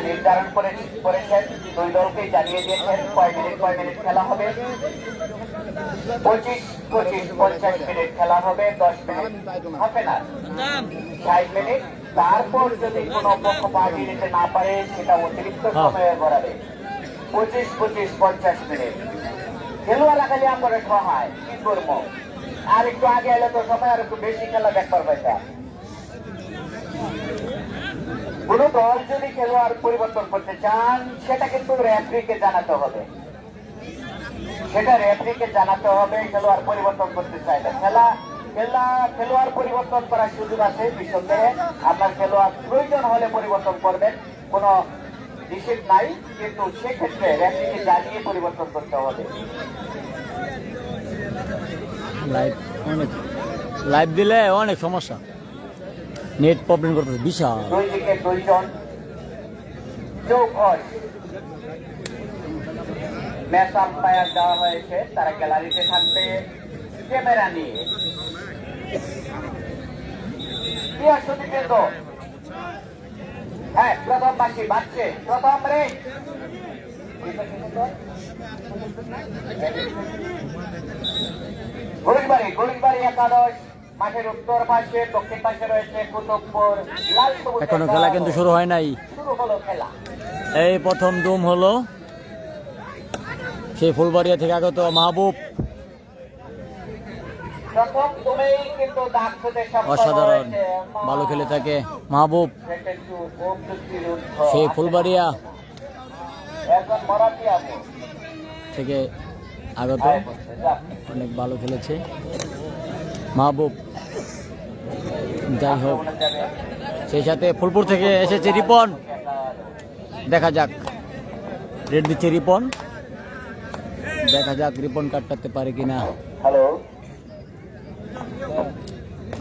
নির্ধারণ করে করেছেন দুই দলকেই জানিয়ে দিয়েছেন কয় মিনিট কয় মিনিট খেলা হবে। পঁচিশ পঁচিশ পঞ্চাশ মিনিট খেলা হবে দশ মিনিট হবে না। ষাট মিনিট। তারপর যদি কোনো পক্ষ পার্টি নিতে না পারে সেটা অতিরিক্ত সময়ে গড়াবে। পঁচিশ পঁচিশ পঞ্চাশ মিনিট। খেলোয়াড়া খালি আমরা সহায় কি করব? আর একটু আগে এলে তো সময় আর একটু বেশি খেলা দেখবার পাইতাম কোন দল যদি খেলোয়াড় পরিবর্তন করতে চান, সেটা কিন্তু রেফারিকে জানাতে হবে। সেটা রেফারিকে জানাতে হবে খেলোয়াড় পরিবর্তন করতে চাইলে খেলা খেলা, খেলোয়াড় পরিবর্তন করার সুযোগ আছে নিঃসন্দেহে আপনার খেলোয়াড় প্রয়োজন হলে পরিবর্তন করবেন। কোনো নিষেধ নাই, কিন্তু সেক্ষেত্রে রেফারিকে জানিয়ে পরিবর্তন করতে হবে। লাইভ দিলে অনেক সমস্যা। নেট প্রবলেম করতেছে, বিশাল। ম্যাচ আম্পায়ার দেওয়া হয়েছে, তারা গ্যালারিতে থাকবে। ক্যামেরা নিয়ে। হ্যাঁ রে। একাদশ। মাঠের উত্তর পাশে দক্ষিণ পাশে রয়েছে কুতুবপুর। লাল এখনও খেলা কিন্তু শুরু হয় নাই। শুরু হলো খেলা। এই প্রথম দুম হলো। সেই ফুলবাড়িয়া থেকে আগত মাহবুব। অসাধারণ। ভালো খেলে থাকে মাহবুব। সেই ফুলবাড়িয়া থেকে আগত। অনেক ভালো খেলেছে। মাহবুব যাই হোক সেই সাথে ফুলপুর থেকে এসেছে রিপন। দেখা যাক। রেড দিচ্ছে রিপন। দেখা যাক রিপন কাটতে পারে কিনা। হ্যালো।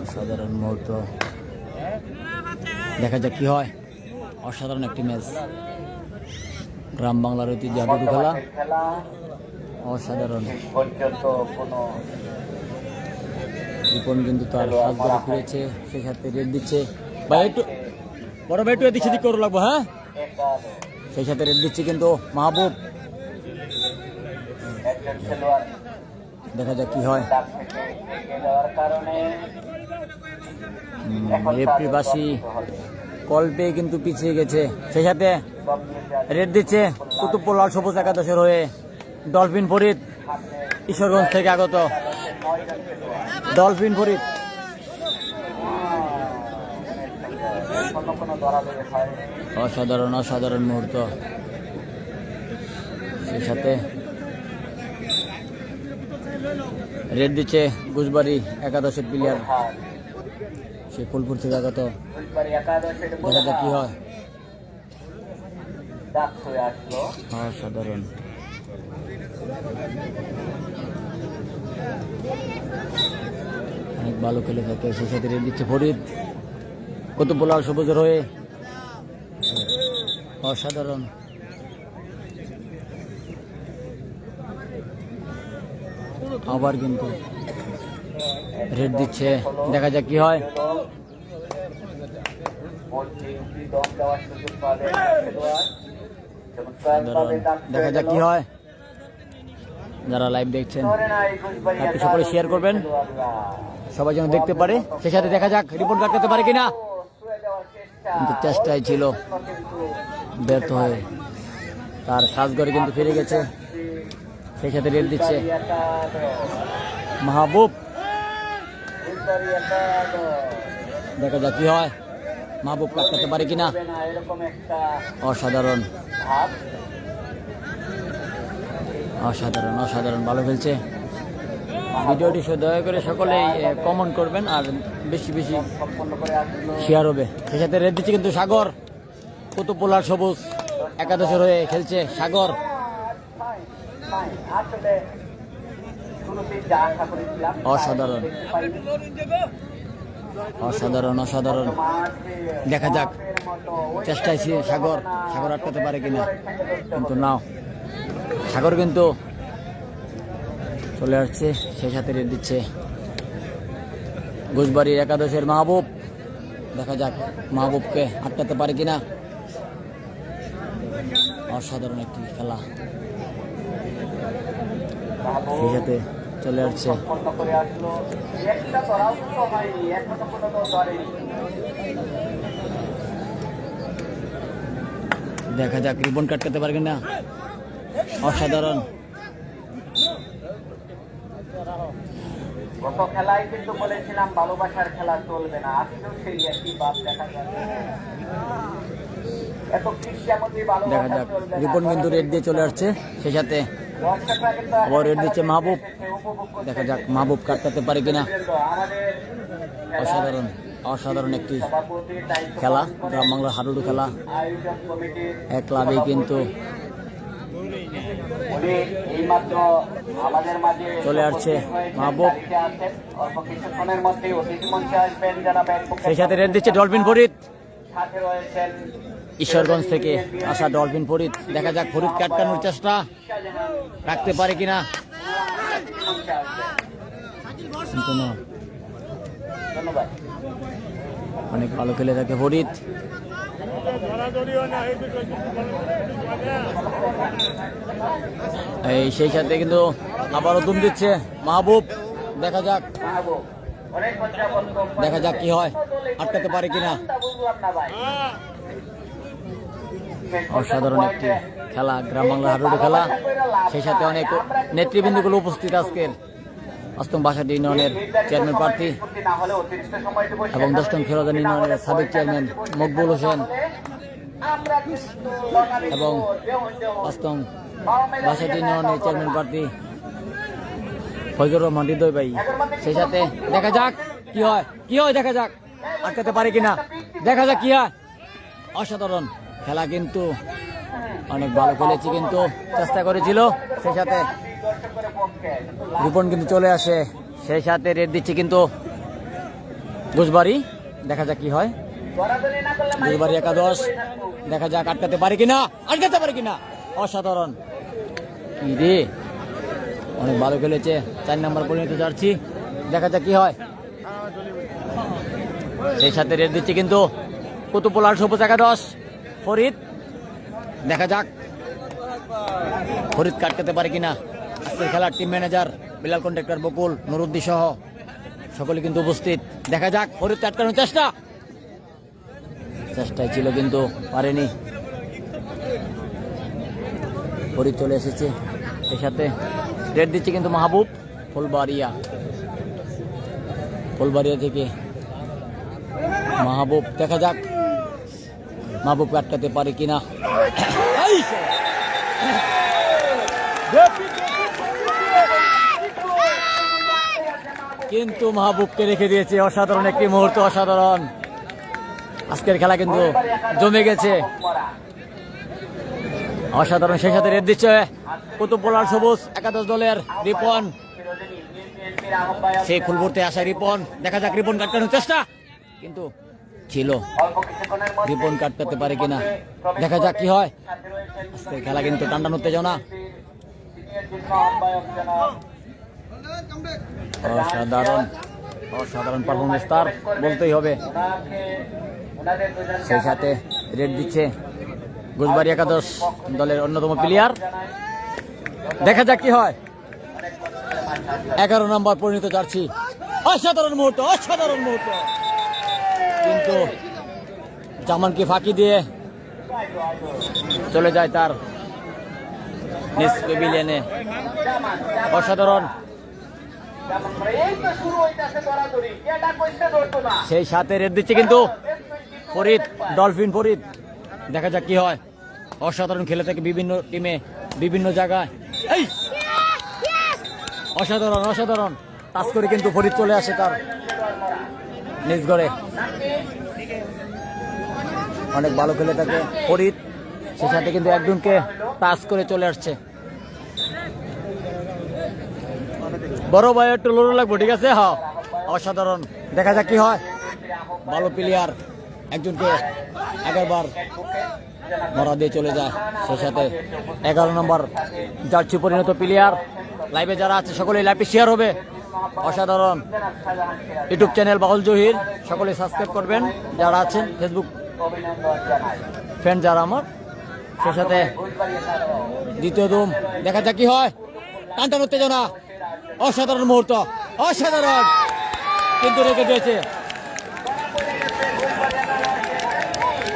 অসাধারণ মুহূর্ত। দেখা যাক কি হয়। অসাধারণ একটি ম্যাচ। গ্রাম বাংলার ঐতিহ্য হাডুডু খেলা। অসাধারণ। পর্যন্ত কোনো রিপন কিন্তু তার সাজ ধরে ফিরেছে সেই সাথে রেড দিচ্ছে। ভাই, একটু বড় ভাই, একটু এদিক সেদিক করে লাগবো হ্যাঁ? সেই সাথে রেড দিচ্ছে কিন্তু মাহবুব। দেখা যাক কি হয়। এপ্রিবাসী কল পেয়ে কিন্তু পিছিয়ে গেছে। সেই সাথে রেড দিচ্ছে কুতুবপুর সবুজ একাদশের হয়ে ডলফিন ফরিদ ঈশ্বরগঞ্জ থেকে আগত। ডলফিন ফরিদ। অসাধারণ অসাধারণ মুহূর্ত। সেই সাথে রেড দিচ্ছে গুজবাড়ি একাদশের প্লেয়ার সে ফুলপুর থেকে আগত। দেখা যাক কি হয়। ডাক হয়ে অসাধারণ। অনেক ভালো খেলে থাকে। সেই সাথে রেড দিচ্ছে ফরিদ। কত বোলার সবুজের হয়ে। অসাধারণ। আবার কিন্তু রেড দিচ্ছে। দেখা যাক কি হয়। দেখা যাক কি হয়। যারা লাইভ দেখছেন কিছু করে share করবেন। সবাই যেন দেখতে পারে। সেই সাথে দেখা যাক রিপোর্ট কাটতে পারে কিনা। কিন্তু চেষ্টাই ছিল। ব্যর্থ হয়ে তার সাজঘরে কিন্তু ফিরে গেছে। সেই সাথে রেল দিচ্ছে। মাহবুব। দেখা যাক কি হয়। মাহবুব কাটতে পারে কিনা। অসাধারণ। অসাধারণ অসাধারণ, ভালো খেলছে। ভিডিওটি সে দয়া করে সকলেই কমেন্ট করবেন আর বেশি বেশি শেয়ার হবে। সেই সাথে রেড দিচ্ছে কিন্তু সাগর। কুতুবুলার সবুজ একাদশের হয়ে খেলছে সাগর। অসাধারণ। অসাধারণ অসাধারণ। দেখা যাক। চেষ্টায় সাগর। সাগর আটকাতে পারে কিনা। কিন্তু নাও। সাগর কিন্তু চলে আসছে সেই সাথে রেড দিচ্ছে ঘুষবাড়ির একাদশের মাহবুব। দেখা যাক মাহবুবকে আটকাতে পারে কিনা। অসাধারণ একটি খেলা। সেই সাথে চলে আসছে। দেখা যাক রিবন কাটকাতে পারবে না অসাধারণ। গত খেলায় কিন্তু বলেছিলাম ভালোবাসার খেলা চলবে না। আজকেও সেই একই বাদ দেখা যাচ্ছে দেখা যাক। রিপন কিন্তু রেড দিয়ে চলে আসছে। সেই সাথে আবার রেড দিচ্ছে মাহবুব। দেখা যাক মাহবুব কাটকাতে পারে কিনা। অসাধারণ। অসাধারণ একটি খেলা গ্রাম বাংলার হাডুডু খেলা। এক ক্লাবেই কিন্তু আসবেন যারা ব্যাংকক সেই সাথে রেড দিচ্ছে ডলফিন ফরিদ। ঈশ্বরগঞ্জ থেকে আসা ডলফিন ফরিদ। দেখা যাক ফরিদ কাটকানোর চেষ্টা রাখতে পারে কিনা। অনেক ভালো খেলে থাকে ফরিদ। এই সেই সাথে কিন্তু আবারও দুম দিচ্ছে মাহবুব। দেখা যাক। দেখা যাক কি হয়। আটকাতে পারে কিনা। অসাধারণ একটি খেলা, গ্রাম বাংলা হাডুডু খেলা। সেই সাথে অনেক নেতৃবৃন্দগুলো উপস্থিত আজকের। অষ্টম বাসাটি ইউনিয়নের চেয়ারম্যান প্রার্থী এবং দশম খেলাদান ইউনিয়নের সাবেক চেয়ারম্যান মকবুল হোসেন এবং অষ্টম বাসাটি ইউনিয়নের চেয়ারম্যান প্রার্থী ফজর রহমান হৃদয় ভাই। সেই সাথে দেখা যাক কি হয় কি হয় দেখা যাক। আটকাতে পারে কিনা? দেখা যাক কি হয়। অসাধারণ খেলা কিন্তু অনেক ভালো খেলেছি কিন্তু চেষ্টা করেছিল। সেই সাথে রিপন কিন্তু চলে আসে। সেই সাথে রেড দিচ্ছে কিন্তু ঘুষবাড়ি। দেখা যাক কি হয়। ঘুষবাড়ি একাদশ। দেখা যাক আটকাতে পারে কিনা। আটকাতে পারে কিনা। অসাধারণ। কি রে অনেক ভালো খেলেছে। চার নাম্বার পরিণত যাচ্ছি দেখা যাক কি হয়। সেই সাথে রেড দিচ্ছে কিন্তু কুতুবুলার সবুজ একাদশ। ফরিদ দেখা যাক। ফরিদ কাটকাতে পারে কিনা। আজকের খেলার team manager Bilal contractor Bakul নুরুদ্দি সহ সকলে কিন্তু উপস্থিত। দেখা যাক ফরিদ আটকানোর চেষ্টা। চেষ্টায় ছিল কিন্তু পারেনি। ফরিদ চলে এসেছে এর সাথে। রেড দিচ্ছে কিন্তু মাহবুব। ফুলবাড়িয়া। ফুলবাড়িয়া থেকে মাহবুব। দেখা যাক মাহবুব আটকাতে পারে কিনা? কিন্তু মাহবুবকে রেখে দিয়েছে অসাধারণ একটি মুহূর্ত অসাধারণ। আজকের খেলা কিন্তু জমে গেছে। অসাধারণ সেই সাথে রেড দিচ্ছে। কুতুব বোলার সবুজ একাদশ দলের রিপন। সেই ফুলভর্তে আসা রিপন। দেখা যাক রিপন কাটকানোর চেষ্টা। কিন্তু ছিল। রিপন কাটতে পারে কিনা? দেখা যাক কি হয়। আজকের খেলা কিন্তু টান্ডান উত্তেজনা। অসাধারণ অসাধারণ পারফরমেন্স তার, বলতেই হবে। সেই সাথে রেড দিচ্ছে গুজবাড়ি একাদশ দলের অন্যতম প্লেয়ার দেখা যাক কি হয়। এগারো নম্বর পরিণত যাচ্ছি অসাধারণ মুহূর্ত অসাধারণ মুহূর্ত। কিন্তু জামানকে ফাঁকি দিয়ে চলে যায় তার নিজ অসাধারণ। সেই সাথে রেড দিচ্ছে কিন্তু ফরিদ, ডলফিন ফরিদ। দেখা যাক কি হয়। অসাধারণ খেলে থাকে বিভিন্ন টিমে বিভিন্ন জায়গায়। এই! অসাধারণ অসাধারণ। টাচ করে কিন্তু ফরিদ চলে আসে তার। নিজ ঘরে অনেক ভালো খেলে থাকে। ফরিদ, সে সাথে কিন্তু একজনকে টাচ করে চলে আসছে। বড় ভাই, একটু লড়ু লাগবো, ঠিক আছে? হ্যাঁ অসাধারণ। দেখা যাক কি হয়। ভালো প্লেয়ার একজনকে এগারোবার মরা দিয়ে চলে যায়। সে সাথে এগারো নম্বর জার্সি পরিণত প্লেয়ার লাইভে যারা আছে, সকলেই লাইভে শেয়ার হবে। অসাধারণ ইউটিউব চ্যানেল বাউল জহির। সকলে সাবস্ক্রাইব করবেন। যারা আছেন ফেসবুক ফ্রেন্ড যারা আমার সে সাথে দ্বিতীয় দুম দেখা যাক কি হয়। টানটান উত্তেজনা অসাধারণ মুহূর্ত। অসাধারণ। কিন্তু রেখে দিয়েছে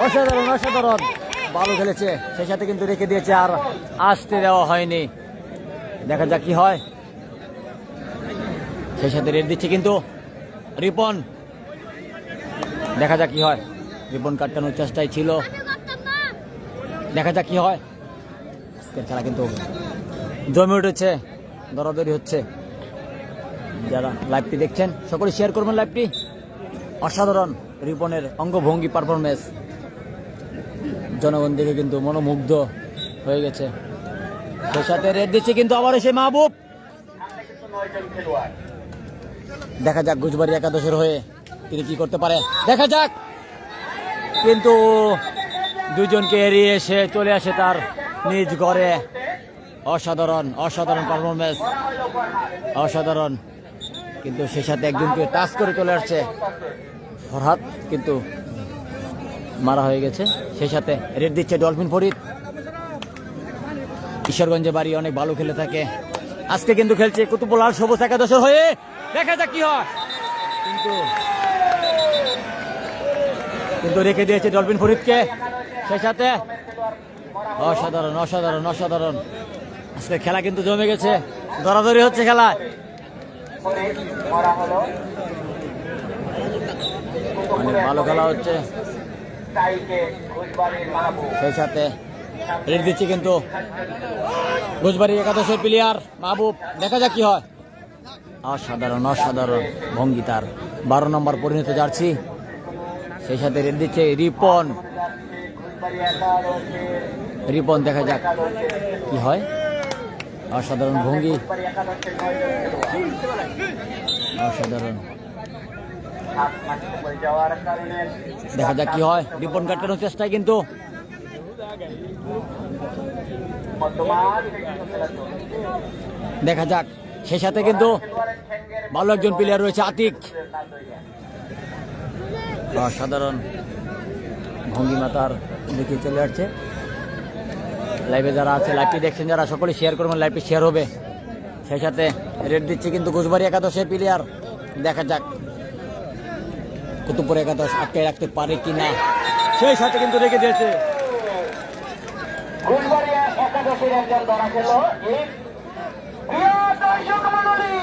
অসাধারণ অসাধারণ। ভালো খেলেছে। সেই সাথে কিন্তু রেখে দিয়েছে আর আসতে দেওয়া হয়নি। দেখা যাক কি হয়। সেই সাথে রেড দিচ্ছে কিন্তু রিপন। দেখা যাক কি হয়। রিপন কাটানোর চেষ্টায় ছিল। দেখা যাক কি হয়। আজকের খেলা কিন্তু জমে উঠেছে, দরাদরি হচ্ছে। যারা লাইভটি দেখছেন, সকলে শেয়ার করবেন লাইভটি অসাধারণ রিপনের অঙ্গভঙ্গি পারফরমেন্স জনগণ দেখে কিন্তু মনোমুগ্ধ হয়ে গেছে। সেই সাথে রেড দিচ্ছে কিন্তু আবার এসে মাহবুব। দেখা যাক গুজবাড়ি একাদশের হয়ে তিনি কি করতে পারে। দেখা যাক। কিন্তু দুজনকে এড়িয়ে এসে চলে আসে তার নিজ ঘরে। অসাধারণ অসাধারণ পারফরমেন্স অসাধারণ। কিন্তু সে সাথে একজনকে টাচ করে চলে আসছে। ফরহাদ কিন্তু মারা হয়ে গেছে। সেই সাথে রেড দিচ্ছে ডলফিন ফরিদ। ঈশ্বরগঞ্জে বাড়ি অনেক ভালো খেলে থাকে। আজকে কিন্তু খেলছে কুতুবুল আল সবুজ একাদশের হয়ে। দেখা যাক কি হয়। কিন্তু রেখে দিয়েছে ডলফিন ফরিদকে। সেই সাথে অসাধারণ অসাধারণ অসাধারণ। আজকে খেলা কিন্তু জমে গেছে। দরাদরি হচ্ছে খেলা করে মরা হলো অনেক ভালো খেলা হচ্ছে। সেই সাথে রেড দিচ্ছে কিন্তু। ঘোষবাড়ি একাদশের প্লেয়ার মাহবুব। দেখা যাক কি হয়। অসাধারণ অসাধারণ ভঙ্গি তার। বারো নম্বর পরিণত যাচ্ছি সেই সাথে রেড দিচ্ছে রিপন। রিপন দেখা যাক কি হয়। অসাধারণ ভঙ্গি। অসাধারণ। দেখা যাক কি হয়। রিপন কাটানোর চেষ্টায় কিন্তু। দেখা যাক। সেই সাথে কিন্তু ভালো একজন প্লেয়ার রয়েছে আতিক। অসাধারণ ভঙ্গিমা তার দেখে চলে আসছে। লাইভে যারা আছে লাইভটি দেখছেন যারা সকলে শেয়ার করবেন লাইভটি শেয়ার হবে। সেই সাথে রেড দিচ্ছে কিন্তু ঘুষবাড়ি একাদশের প্লেয়ার দেখা যাক কুতুবপুর একাদশ আটকে রাখতে পারে কি না সেই সাথে কিন্তু রেখে দিয়েছে। ঘুষবাড়িয়া একাদশের একজন ধরা খেল দর্শক মণ্ডলী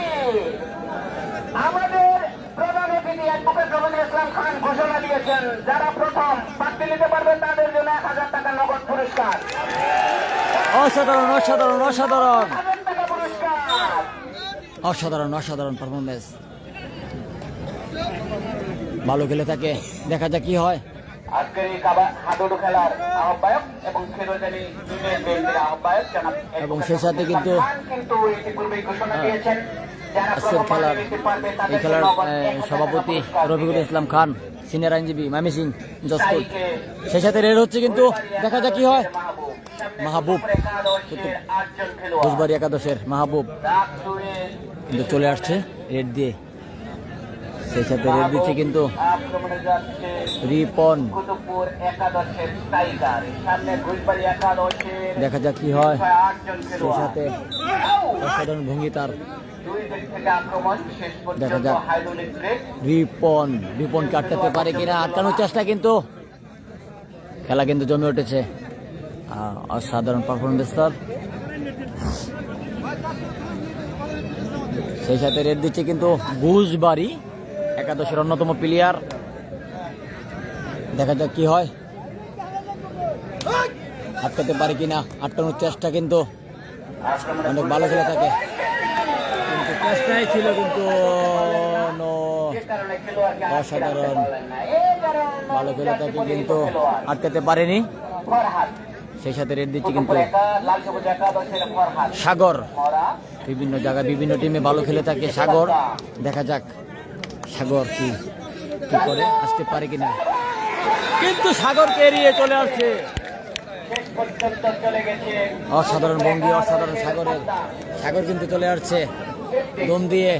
আমাদের প্রধান অতিথি অ্যাডভোকেট রবিন ইসলাম খান ঘোষণা দিয়েছেন যারা প্রথম প্রার্থী নিতে পারবে তাদের জন্য এক হাজার টাকা নগদ পুরস্কার। অসাধারণ অসাধারণ অসাধারণ। অসাধারণ অসাধারণ পারফরমেন্স ভালো খেলে থাকে দেখা যাক কি হয়। আজকের এই হাডুডু খেলার আহ্বায়ক এবং খেলোয়াড়ি ইউনিয়ন বিএনপির আহ্বায়ক জনাব এবং সেই সাথে কিন্তু- কিন্তু ইতিপূর্বেই ঘোষণা হ্যাঁ। দিয়েছেন। আজকের খেলার এই সভাপতি রফিকুল ইসলাম খান সিনিয়র আইনজীবী মামি সিং জসপুর সেই সাথে রেড হচ্ছে কিন্তু দেখা যাক কি হয়। মাহবুব। ঘোষবাড়ি একাদশের মাহবুব কিন্তু চলে আসছে রেড দিয়ে। সেই সাথে রেড দিচ্ছে কিন্তু রিপন। দেখা যাক কি হয়। সেই সাথে অসাধারণ ভঙ্গি তার। দেখা যাক। রিপন। রিপন কাটতে পারে কিনা? আটকানোর চেষ্টা কিন্তু। খেলা কিন্তু জমে উঠেছে। অসাধারণ পারফরমেন্স তার। সেই সাথে রেড দিচ্ছে কিন্তু গুজবাড়ি। একাদশের অন্যতম প্লেয়ার দেখা যাক কি হয়। আটকাতে পারে কিনা, আটকানোর চেষ্টা কিন্তু অনেক ভালো খেলে থাকে। কিন্তু চেষ্টাই ছিল কিন্তু অসাধারণ। ভালো খেলে থাকে কিন্তু আটকাতে পারেনি। সেই সাথে রেড দিচ্ছে কিন্তু সাগর। বিভিন্ন জায়গায় বিভিন্ন টিমে ভালো খেলে থাকে সাগর। দেখা যাক। সাগর কি কি করে? আসতে পারে কিনা? কিন্তু সাগরকে এড়িয়ে চলে আসছে। অসাধারণ ভঙ্গি অসাধারণ সাগরের। সাগর কিন্তু চলে আসছে। দম দিয়ে।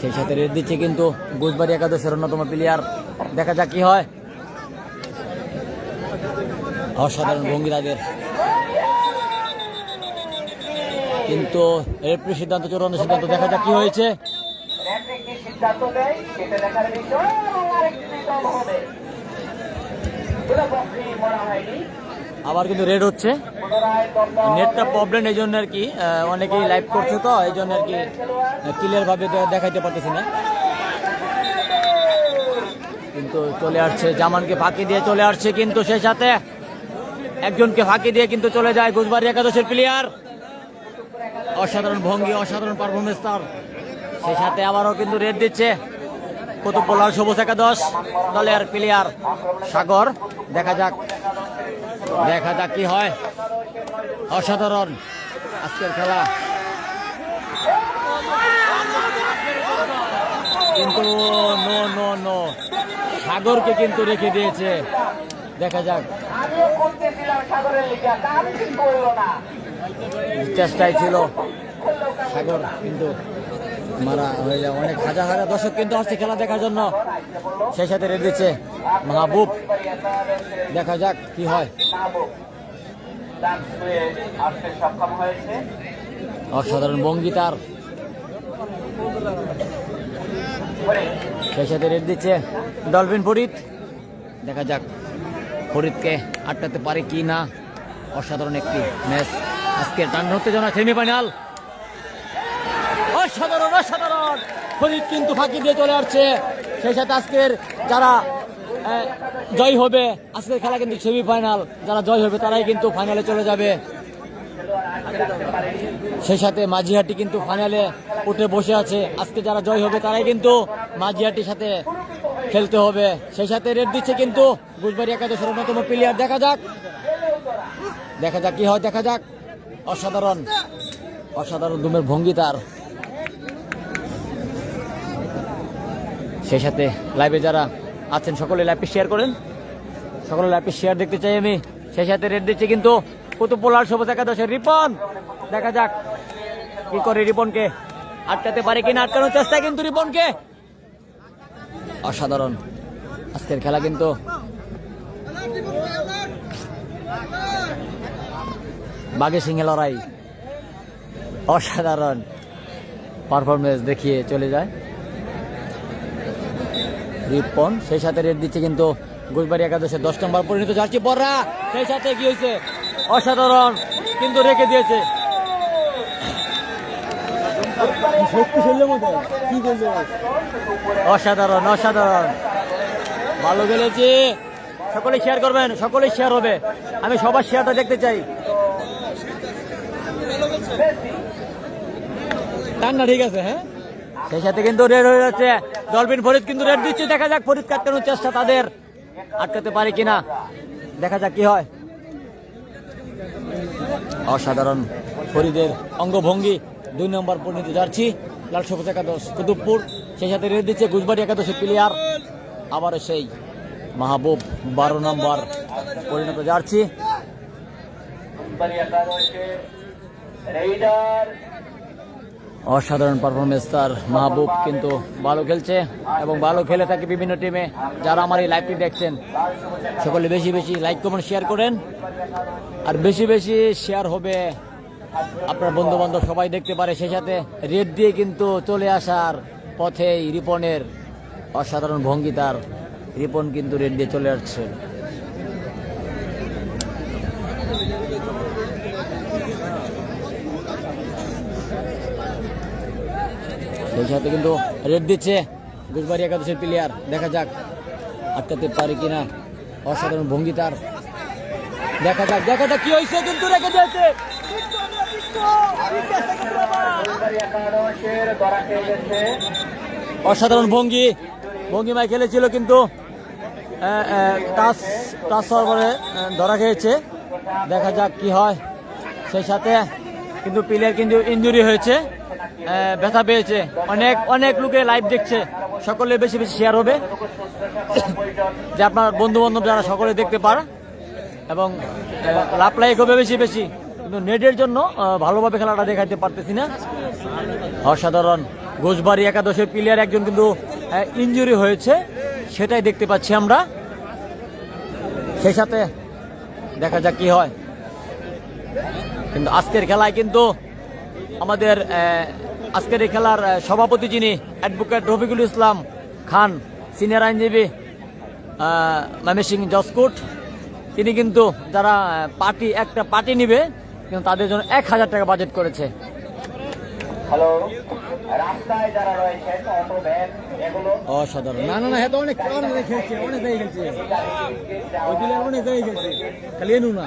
সেই সাথে রেড দিচ্ছে কিন্তু গুজবাড়ি একাদশের অন্যতম প্লেয়ার দেখা যাক কি হয়। অসাধারণ ভঙ্গি তাদের কিন্তু রেফারি সিদ্ধান্ত চূড়ান্ত সিদ্ধান্ত দেখা যাক কি হয়েছে। আবার কিন্তু রেড হচ্ছে। নেটটা প্রবলেম এই জন্য আর কি অনেকেই লাইভ করছে তো এই জন্য আর কি ক্লিয়ার ভাবে দে- দেখাইতে পারতেছি না। কিন্তু চলে আসছে জামানকে ফাঁকি দিয়ে চলে আসছে কিন্তু সেই সাথে। একজনকে ফাঁকি দিয়ে কিন্তু চলে যায় গুজবাড়ি একাদশের প্লেয়ার অসাধারণ ভঙ্গি, অসাধারণ পারফরমেন্স তার। সেই সাথে আবারও কিন্তু রেড দিচ্ছে কুতুব বোলার সবুজ একাদশ, দলের প্লেয়ার সাগর। দেখা যাক দেখা যাক কি হয়। অসাধারণ আজকের খেলা। কিন্তু নো নো নো। সাগরকে কিন্তু রেখে দিয়েছে। দেখা যাক। চেষ্টায় ছিল। সাগর কিন্তু মারা হয়ে যায়। অনেক হাজার হাজার দর্শক কিন্তু আসছে খেলা দেখার জন্য। সেই সাথে রেড দিচ্ছে মাহবুব। দেখা যাক কি হয়। অসাধারণ ভঙ্গি তার। সেই সাথে রেড দিচ্ছে ডলফিন ফরিদ। দেখা যাক ফরিদকে আটকাতে পারে কি না। অসাধারণ একটি ম্যাচ। আজকে টান উত্তেজনা সেমিফাইনাল অসাধারণ অসাধারণ। ফরিদ কিন্তু ফাঁকি দিয়ে চলে আসছে। সেই সাথে আজকের যারা জয় হবে, আজকের খেলা কিন্তু সেমিফাইনাল যারা জয় হবে, তারাই কিন্তু ফাইনালে চলে যাবে। সেই সাথে মাঝিহাটি কিন্তু ফাইনালে উঠে বসে আছে। আজকে যারা জয় হবে, তারাই কিন্তু মাঝিহাটির সাথে খেলতে হবে। সেই সাথে রেড দিচ্ছে কিন্তু গুজবাড়ি একাদশের অন্যতম প্লেয়ার দেখা যাক। দেখা যাক কি হয়, দেখা যাক। অসাধারণ। অসাধারণ দুমের ভঙ্গি তার। সেই সাথে লাইভে যারা আছেন, সকলে লাইভে শেয়ার করেন। সকলে লাইভে শেয়ার দেখতে চাই আমি। সেই সাথে রেড দিচ্ছে কিন্তু কুতুব পোলার সবুজ একাদশের রিপন। দেখা যাক কি করে রিপনকে আটকাতে পারে কিনা, আটকানোর চেষ্টা কিন্তু রিপনকে। অসাধারণ। আজকের খেলা কিন্তু বাঘে সিংহে লড়াই। অসাধারণ পারফরমেন্স দেখিয়ে চলে যায়। রিপন সেই সাথে রেড দিচ্ছে কিন্তু গুলবাড়ি একাদশে দশ নম্বর পরিণত যাচ্ছে পররা সেই সাথে কি হয়েছে? অসাধারণ কিন্তু রেখে দিয়েছে। অসাধারণ অসাধারণ। ভালো খেলেছে। সকলে শেয়ার করবেন সকলে শেয়ার হবে। আমি সবার শেয়ারটা দেখতে চাই। না, ঠিক আছে হ্যাঁ? সেই সাথে কিন্তু রেড হয়ে যাচ্ছে। ডলফিন ফরিদ কিন্তু রেড দিচ্ছে। দেখা যাক ফরিদ কাটকানোর চেষ্টা তাদের আটকাতে পারে কিনা। দেখা যাক কি হয়। অসাধারণ ফরিদের অঙ্গভঙ্গি। দুই নম্বর পরিণত যাচ্ছি লাল সবুজ একাদশ কুতুবপুর। সেই সাথে রেড দিচ্ছে গুজবাটি একাদশের প্লেয়ার আবারও সেই মাহবুব বারো নম্বর পরিণত যাচ্ছি অসাধারণ পারফরমেন্স তার মাহবুব কিন্তু ভালো খেলছে এবং ভালো খেলে থাকে বিভিন্ন টিমে যারা আমার এই লাইভটি দেখছেন, সকলে বেশি বেশি লাইক কমেন্ট শেয়ার করেন। আর বেশি বেশি শেয়ার হবে আপনার বন্ধু বান্ধব সবাই দেখতে পারে। সেই সাথে রেড দিয়ে কিন্তু চলে আসার পথেই রিপনের অসাধারণ ভঙ্গি তার। রিপন কিন্তু রেড দিয়ে চলে আসছে। সাথে কিন্তু রেড দিচ্ছে। গুজবাড়ি একাদশের প্লেয়ার দেখা যাক আটকাতে পারে কিনা। অসাধারণ ভঙ্গি তার। দেখা যাক দেখা যাক কি হয়েছে? কিন্তু রেখে গেছে অসাধারণ ভঙ্গি। ভঙ্গিমায় খেলেছিল কিন্তু আহ, ধরা খেয়েছে। দেখা যাক কি হয়। সেই সাথে কিন্তু প্লেয়ার কিন্তু ইঞ্জুরি হয়েছে। ব্যথা পেয়েছে। অনেক অনেক লোকে লাইভ দেখছে। সকলে বেশি বেশি শেয়ার হবে। যে আপনার বন্ধু বান্ধব যারা সকলে দেখতে পারে। এবং লাইক হবে বেশি বেশি। কিন্তু নেটের জন্য ভালোভাবে খেলাটা দেখাতে পারতেছি না। অসাধারণ। ঘোষবাড়ি একাদশের প্লেয়ার একজন কিন্তু ইঞ্জুরি হয়েছে। সেটাই দেখতে পাচ্ছি আমরা। সেই সাথে দেখা যাক কি হয়। কিন্তু আজকের খেলায় কিন্তু আমাদের আজকের এই খেলার সভাপতি যিনি অ্যাডভোকেট রফিকুল ইসলাম খান, সিনিয়র আইনজীবী ময়মনসিং জসকোট তিনি কিন্তু যারা পার্টি, একটা পার্টি নিবে, কিন্তু তাদের জন্য এক হাজার টাকা বাজেট করেছে। হ্যালো রাস্তায় যারা রয়েছে অটো ভ্যান এগুলো অসাধারণ। না না না হ্যাঁ তো অনেক অনেক খেলছে অনেক ওই প্লেয়ার অনেক জায়গায় খেলছে খালি এনু না।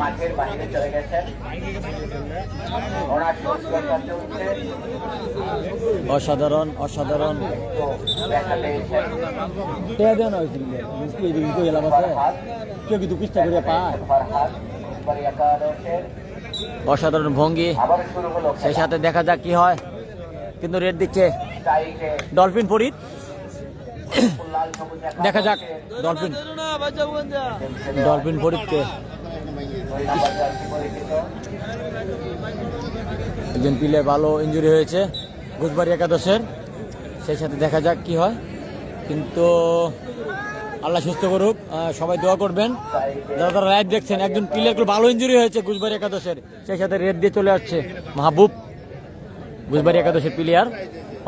মাঠের বাইরে চলে গেছেন ওনার সুস্থতা চলছে অসাধারণ অসাধারণ। টেয়া দেওয়া হয়েছিল মিষ্টি এই দিকে গেলাম আছে। কেউ কিন্তু পিস্তা করে পায়। অসাধারণ ভঙ্গি। সেই সাথে দেখা যাক কি হয়। কিন্তু রেড দিচ্ছে ডলফিন ফরিদ। দেখা যাক ডলফিন। ডলফিন ফরিদকে একজন প্লেয়ার ভালো ইঞ্জুরি হয়েছে গুজবাড়ি একাদশের। সেই সাথে দেখা যাক কি হয়। কিন্তু আল্লাহ সুস্থ করুক সবাই দোয়া করবেন। যারা তারা লাইভ দেখছেন, একজন প্লেয়ার ভালো ইঞ্জুরি হয়েছে গুজবাড়ি একাদশের, সেই সাথে রেড দিয়ে চলে আসছে মাহবুব। গুজবাড়ি একাদশের প্লেয়ার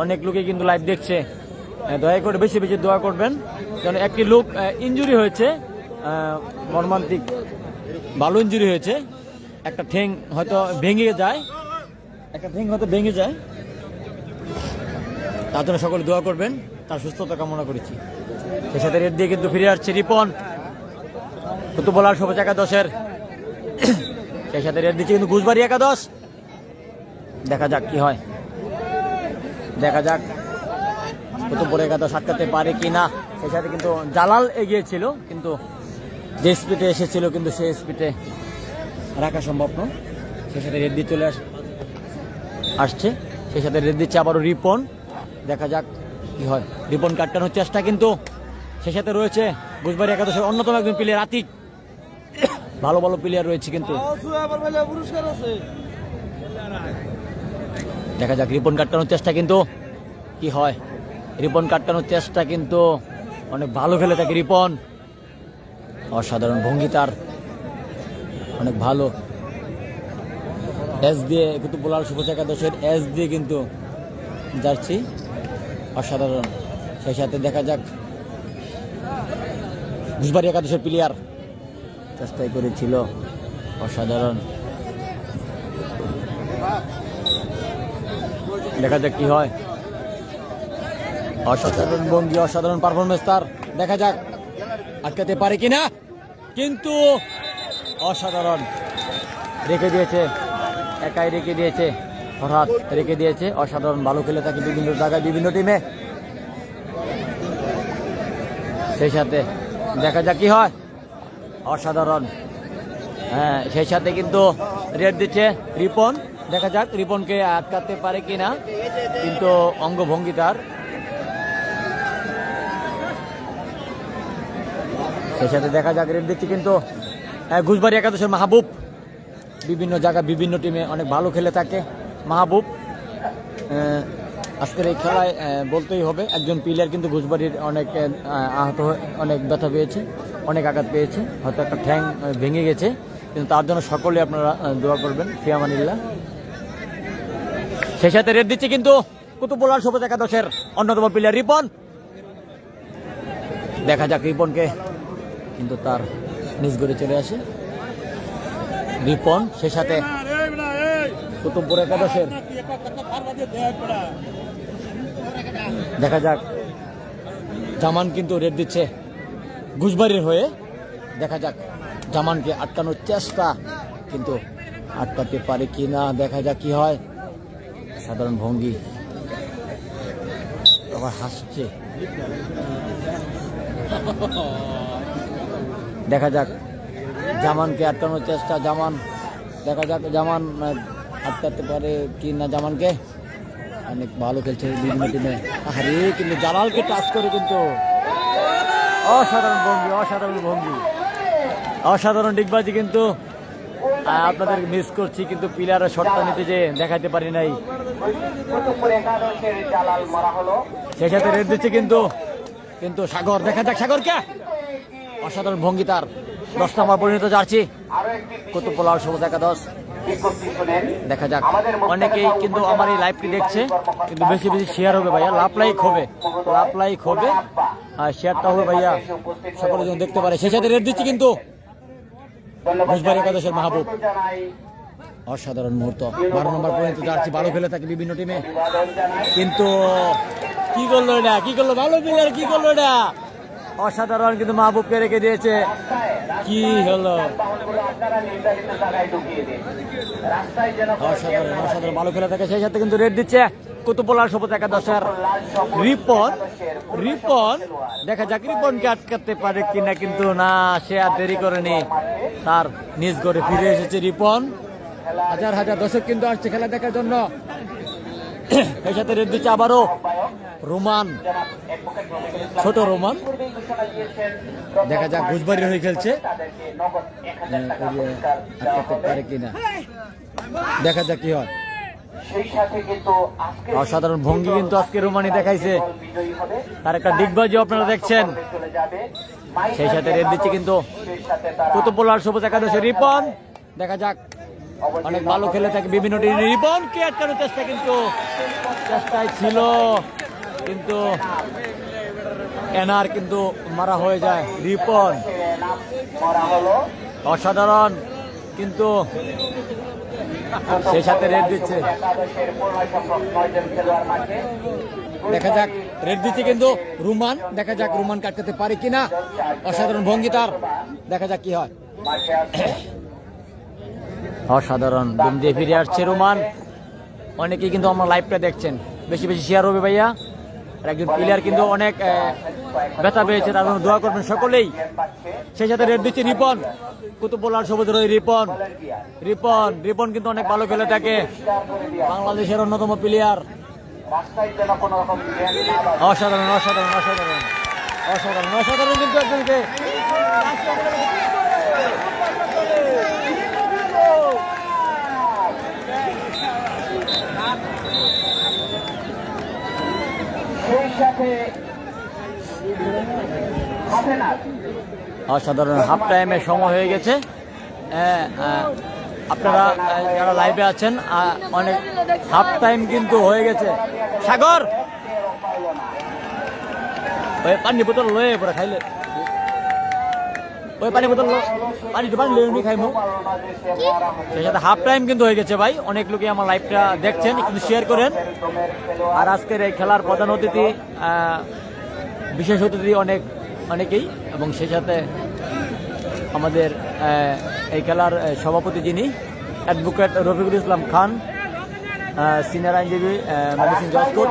অনেক লোকে কিন্তু লাইভ দেখছে। দয়া করে বেশি বেশি দোয়া করবেন। কারণ একটি লোক ইঞ্জুরি হয়েছে মর্মান্তিক ভালো ইঞ্জুরি হয়েছে। একটা ঠেং হয়তো ভেঙে যায়। একটা ঠেং হয়তো ভেঙে যায়। তার জন্য সকলে দোয়া করবেন। তার সুস্থতা কামনা করেছি। রেড দিয়ে কিন্তু ফিরে আসছে রিপন। কুতুবলার সবুজ একাদশের। রেড দিচ্ছে কিন্তু গুজবাড়ি একাদশ। দেখা যাক কি হয়। দেখা যাক কুতুবপুর একাদশ আটকাতে পারে কি না সাথে কিন্তু জালাল এগিয়ে ছিল কিন্তু যে স্পিডে এসেছিল কিন্তু সেই স্পিডে রাখা সম্ভব নয়। সেই সাথে রেড দিয়ে চলে আস, আসছে। সেই সাথে রেড দিচ্ছে আবারও রিপন। দেখা যাক কি হয়। রিপন কাটানোর চেষ্টা কিন্তু সেই সাথে রয়েছে গুজবাড়ি একাদশের অন্যতম একজন প্লেয়ার আতিক। ভালো ভালো প্লেয়ার রয়েছে কিন্তু। দেখা যাক, রিপন কাটানোর চেষ্টা কিন্তু কি হয়? রিপন কাটানোর চেষ্টা কিন্তু অনেক ভালো খেলে থাকে রিপন। অসাধারণ ভঙ্গি তার। অনেক ভালো। এস দিয়ে কিন্তু বোলার শুভ একাদশের এস দিয়ে কিন্তু যাচ্ছি অসাধারণ। সেই সাথে দেখা যাক ঘুষবাড়ি একাদশের প্লেয়ার চেষ্টাই করেছিল, অসাধারণ। দেখা যাক কি হয়। অসাধারণ ভঙ্গি অসাধারণ পারফরমেন্স তার। দেখা যাক, আটকাতে পারে কিনা। কিন্তু অসাধারণ। রেখে দিয়েছে, একাই রেখে দিয়েছে, হঠাৎ রেখে দিয়েছে। অসাধারণ ভালো খেলে থাকে বিভিন্ন জায়গায়, বিভিন্ন টিমে সেই সাথে দেখা যাক কি হয়। অসাধারণ। হ্যাঁ সেই সাথে কিন্তু রেট দিচ্ছে রিপন। দেখা যাক রিপনকে আটকাতে পারে কি না কিন্তু অঙ্গভঙ্গি তার সেই সাথে দেখা যাক রেট দিচ্ছে কিন্তু ঘুষবাড়ি একাদশের মাহবুব। বিভিন্ন জায়গায় বিভিন্ন টিমে অনেক ভালো খেলে থাকে মাহবুব আজকের এই খেলায় বলতেই হবে একজন প্লেয়ার কিন্তু ঘুষবাড়ির অনেক আহত অনেক ব্যথা পেয়েছে অনেক আঘাত পেয়েছে হয়তো একটা ঠ্যাং ভেঙে গেছে কিন্তু তার জন্য সকলে আপনারা দোয়া করবেন ফিয়ামানিল্লাহ সেই সাথে রেড দিচ্ছে কিন্তু কুতুবুলার সবুজ একাদশের অন্যতম প্লেয়ার রিপন। দেখা যাক রিপনকে কিন্তু তার নিজ গড়ে চলে আসে। রিপন সেই সাথে কুতুবপুর একাদশের। দেখা যাক। জামান কিন্তু রেড দিচ্ছে ঘুষবাড়ির হয়ে। দেখা যাক জামানকে আটকানোর চেষ্টা, কিন্তু আটকাতে পারে কি না, দেখা যাক কি হয়। সাধারণ ভঙ্গি। আবার হাসছে। দেখা যাক জামানকে আটকানোর চেষ্টা, জামান। দেখা যাক জামান আটকাতে পারে কি না জামানকে। অনেক ভালো খেলছে বিভিন্ন টিমে আরে কিন্তু জালালকে টাচ করে কিন্তু অসাধারণ ভঙ্গি অসাধারণ ভঙ্গি। অসাধারণ ডিগবাজি কিন্তু আপনাদের মিস করছি, কিন্তু প্লেয়ারের শটটা নিতে যে দেখাতে পারি নাই। সাথে রেড দিচ্ছে কিন্তু কিন্তু সাগর, দেখা যাক সাগর কে অসাধারণ ভঙ্গি তার। দশ নম্বর পরিণত যাচ্ছি একটি পোলার সবুজ একাদশ। দেখা যাক। অনেকেই কিন্তু আমার এই লাইভটি দেখছে কিন্তু বেশি বেশি শেয়ার হবে ভাইয়া। লাভ লাইক হবে। লাভ লাইক হবে। আর শেয়ারটা হবে ভাইয়া। সকলে যেন দেখতে পারে। সেই সাথে রেট দিচ্ছি কিন্তু। জানাই, একাদশের মাহবুব। অসাধারণ মুহূর্ত। বারো নম্বর পর্যন্ত যাচ্ছি ভালো খেলে থাকে বিভিন্ন টিমে কিন্তু কি করল এটা? কি করল? ভালো প্লেয়ার কি করল এটা? অসাধারণ কিন্তু মাহবুবকে রেখে দিয়েছে। কি হলো? অসাধারণ অসাধারণ ভালো খেলে থাকে সেই সাথে কিন্তু রেট দিচ্ছে কুতুবুল্লার সবুজ একাদশের। রিপন রিপন দেখা যাক রিপনকে আটকাতে পারে কিনা কিন্তু না সে আর দেরি করেনি। তার নিজ ঘরে ফিরে এসেছে রিপন। হাজার হাজার দর্শক কিন্তু আসছে খেলা দেখার জন্য। এই সাথে রেড দিচ্ছে আবারও রোমান ছোট রোমান। দেখা যাক ঘুষবাড়ি হয়ে খেলছে। তাদেরকে নগদ 1000 টাকা আহ, পুরস্কার দেওয়া আটকাতে হবে। পারে কিনা দেখা যাক কি হয়। অসাধারণ ভঙ্গি কিন্তু আজকে রোমানি দেখাইছে। তার একটা ডিগবাজি আপনারা দেখছেন। সেই সাথে রেড দিচ্ছে কিন্তু কুতুবুল্লার সবুজ একাদশে রিপন। দেখা যাক। অনেক ভালো খেলে থাকে, বিভিন্ন টিম রিপন কে আটকানোর চেষ্টা কিন্তু চেষ্টায় ছিল, কিন্তু এনার কিন্তু মারা হয়ে যায়। রিপন, অসাধারণ, কিন্তু সেই সাথে রেড দিচ্ছে। দেখা যাক, রেড দিচ্ছে কিন্তু রুমান, দেখা যাক রুমান কাটকাতে পারে কিনা। অসাধারণ ভঙ্গি তার, দেখা যাক কি হয়। অসাধারণ। দম দিয়ে ফিরে আসছে রোমান। অনেকেই কিন্তু আমার লাইভটা দেখছেন। বেশি বেশি শেয়ার হবে ভাইয়া। আর একজন প্লেয়ার কিন্তু অনেক ব্যথা পেয়েছে, তার জন্য দোয়া করবেন সকলেই। সেই সাথে রেড দিচ্ছে রিপন। কুতুবুল্লার সবুজ রয়ে রিপন। রিপন রিপন কিন্তু অনেক ভালো খেলে থাকে বাংলাদেশের অন্যতম প্লেয়ার। অসাধারণ অসাধারণ অসাধারণ। অসাধারণ অসাধারণ কিন্তু একজনকে। অসাধারণ, হাফ টাইমের সময় হয়ে গেছে। আপনারা যারা লাইভে আছেন অনেক হাফ টাইম কিন্তু হয়ে গেছে। সাগর! পানি বোতল লয়ে পরে খাইলে। ওই পানি বোতল পানি পানি লয়ে খাইমু সেই সাথে হাফ টাইম কিন্তু হয়ে গেছে ভাই। অনেক লোকে আমার লাইভটা দেখছেন একটু শেয়ার করেন। আর আজকের এই খেলার প্রধান অতিথি বিশেষ অতিথি অনেক অনেকেই। এবং সেই সাথে আমাদের এই খেলার সভাপতি যিনি অ্যাডভোকেট রফিকুল ইসলাম খান সিনিয়র আইনজীবী মেডিসিন জজকোট।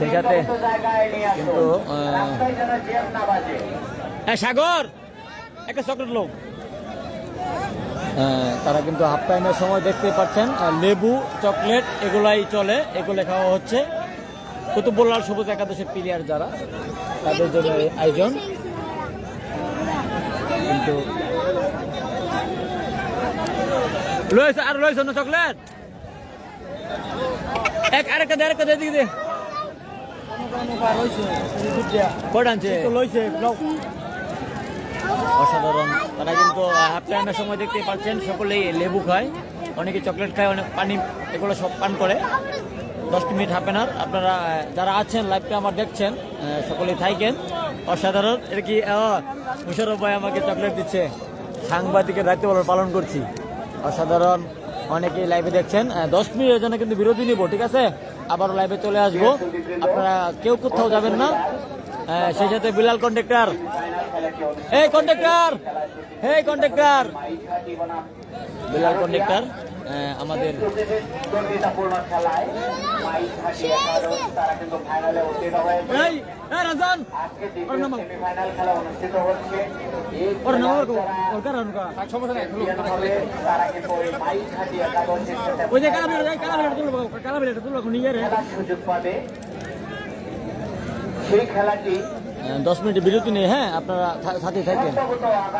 সেই সাথে কিন্তু, সাগর! একটা চকলেট লোক তারা কিন্তু হাফ টাইমের সময় দেখতে পাচ্ছেন লেবু চকলেট এগুলাই চলে এগুলো খাওয়া হচ্ছে। কুতুবুল্লাল সবুজ একাদশের প্লেয়ার যারা তাদের জন্য আয়োজন। কিন্তু লয়েছে আর লয়েছে না চকলেট? এক আরেকটা দে আরেকটা দে দিকে দে। কটা আনছে? অসাধারণ। তারা কিন্তু হাফ টাইমের সময় দেখতে পাচ্ছেন, সকলেই লেবু খায়। অনেকে চকলেট খায়, অনেক পানি, এগুলো সব পান করে। দশ মিনিট হাফ আর আপনারা যারা আছেন, লাইভটা আমার দেখছেন সকলেই থাকেন অসাধারণ। এটা কি মুশারফ ভাই আমাকে চকলেট দিচ্ছে। সাংবাদিকের দায়িত্ব পালন- করছি। অসাধারণ। অনেকেই লাইভে দেখছেন। দশ মিনিটের জন্য কিন্তু বিরতি নিব, ঠিক আছে? আবার লাইভে চলে আসব। আপনারা কেউ কোথাও যাবেন না। সেই সাথে বিলাল কন্ট্রাক্টর এই কন্ট্রাক্টর এই কন্ট্রাক্টর বিলাল কন্ট্রাক্টর আমাদের প্রতিযোগিতাপূর্ণ খেলায় মাইক হাসি একাদশ তারা কিন্তু ফাইনালে উত্তীর্ণ হয়েছে এই এই রাজন আজকে ওর নাম দ্বিতীয় সেমিফাইনাল খেলা অনুষ্ঠিত হচ্ছে এই ওর নাম খেলায় ওর যারা ওর কারণ সমস্যা নাই চ্যাম্পিয়ন হবে, তারা কিন্তু ওই মাইক হাসি একাদশের সাথে ওই যে কালাবিলেট এই কালাবিলেট তুলবো কালাবিলেট তুলবো নিয়ে রে খেলার সুযোগ পাবে সেই খেলাটি দশ মিনিট বিরতি নেই হ্যাঁ আপনারা সাথে থাকেন সম্ভবত আগামী